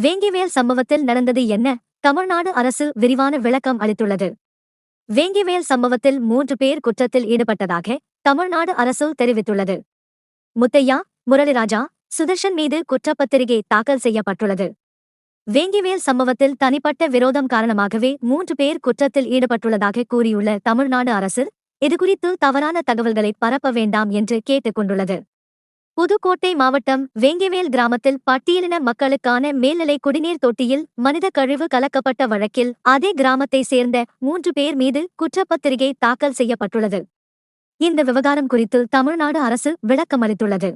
வேங்கிவேல் சம்பவத்தில் நடந்தது என்ன? தமிழ்நாடு அரசு விரிவான விளக்கம் அளித்துள்ளது. வேங்கிவேல் சம்பவத்தில் மூன்று பேர் குற்றத்தில் ஈடுபட்டதாக தமிழ்நாடு அரசு தெரிவித்துள்ளது. முத்தையா முரளிராஜா சுதர்ஷன் மீது குற்றப்பத்திரிகை தாக்கல் செய்யப்பட்டுள்ளது. வேங்கிவேல் சம்பவத்தில் தனிப்பட்ட விரோதம் காரணமாகவே மூன்று பேர் குற்றத்தில் ஈடுபட்டுள்ளதாக கூறியுள்ள தமிழ்நாடு அரசு இதுகுறித்து தவறான தகவல்களை பரப்ப வேண்டாம் என்று கேட்டுக்கொண்டுள்ளது. புதுக்கோட்டை மாவட்டம் வேங்கிவேல் கிராமத்தில் பட்டியலின மக்களுக்கான மேல்நிலை குடிநீர் தொட்டியில் மனித கழிவு கலக்கப்பட்ட வழக்கில் அதே கிராமத்தை சேர்ந்த மூன்று பேர் மீது குற்றப்பத்திரிகை தாக்கல் செய்யப்பட்டுள்ளது. இந்த விவகாரம் குறித்து தமிழ்நாடு அரசு விளக்கமளித்துள்ளது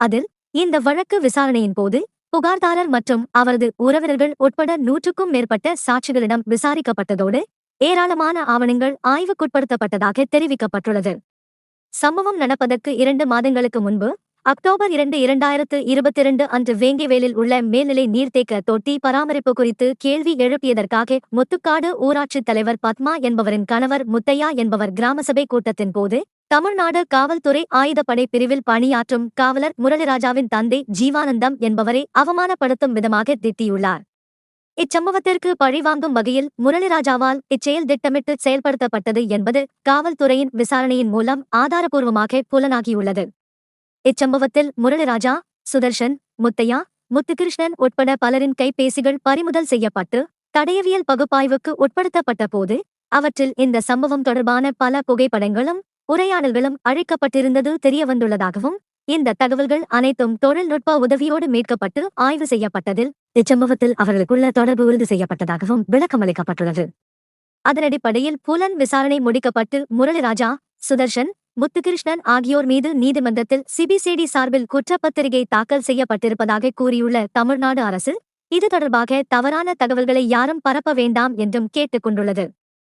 அதில் இந்த வழக்கு விசாரணையின் போது புகார்தாரர் மற்றும் அவரது உறவினர்கள் உட்பட நூற்றுக்கும் மேற்பட்ட சாட்சிகளிடம் விசாரிக்கப்பட்டதோடு ஏராளமான ஆவணங்கள் ஆய்வுக்குட்படுத்தப்பட்டதாக தெரிவிக்கப்பட்டுள்ளது. சம்பவம் நடப்பதற்கு இரண்டு மாதங்களுக்கு முன்பு அக்டோபர் இரண்டு இரண்டாயிரத்து இருபத்திரண்டு அன்று வேங்கிவேலில் உள்ள மேல்நிலை நீர்த்தேக்க தொட்டி பராமரிப்பு குறித்து கேள்வி எழுப்பியதற்காக முத்துக்காடு ஊராட்சித் தலைவர் பத்மா என்பவரின் கணவர் முத்தையா என்பவர் கிராமசபை கூட்டத்தின் போது தமிழ்நாடு காவல்துறை ஆயுதப்படை பிரிவில் பணியாற்றும் காவலர் முரளிராஜாவின் தந்தை ஜீவானந்தம் என்பவரை அவமானப்படுத்தும் விதமாக திட்டியுள்ளார். இச்சம்பவத்திற்கு பழிவாங்கும் வகையில் முரளிராஜாவால் இச்செயல் திட்டமிட்டு செயல்படுத்தப்பட்டது என்பது காவல்துறையின் விசாரணையின் மூலம் ஆதாரபூர்வமாக புலனாகியுள்ளது. இச்சம்பவத்தில் முரளிராஜா சுதர்ஷன் முத்தையா முத்துகிருஷ்ணன் உட்பட பலரின் கைபேசிகள் பறிமுதல் செய்யப்பட்டு தடயவியல் பகுப்பாய்வுக்கு உட்படுத்தப்பட்ட போது அவற்றில் இந்த சம்பவம் தொடர்பான பல புகைப்படங்களும் உரையாடல்களும் அழிக்கப்பட்டிருந்தது தெரியவந்துள்ளதாகவும் இந்த தகவல்கள் அனைத்தும் தொழில்நுட்ப உதவியோடு மீட்கப்பட்டு ஆய்வு செய்யப்பட்டதில் இச்சம்பவத்தில் அவர்களுக்குள்ள தொடர்பு உறுதி செய்யப்பட்டதாகவும் விளக்கமளிக்கப்பட்டுள்ளது அதனடிப்படையில் புலன் விசாரணை முடிக்கப்பட்டு முரளிராஜா சுதர்ஷன் முத்துகிருஷ்ணன் ஆகியோர் மீது நீதிமன்றத்தில் சிபிசிடி சார்பில் குற்றப்பத்திரிகை தாக்கல் செய்யப்பட்டிருப்பதாக கூறியுள்ள தமிழ்நாடு அரசு இது தொடர்பாக தவறான தகவல்களை யாரும் பரப்ப வேண்டாம் என்றும் கேட்டுக் கொண்டுள்ளது.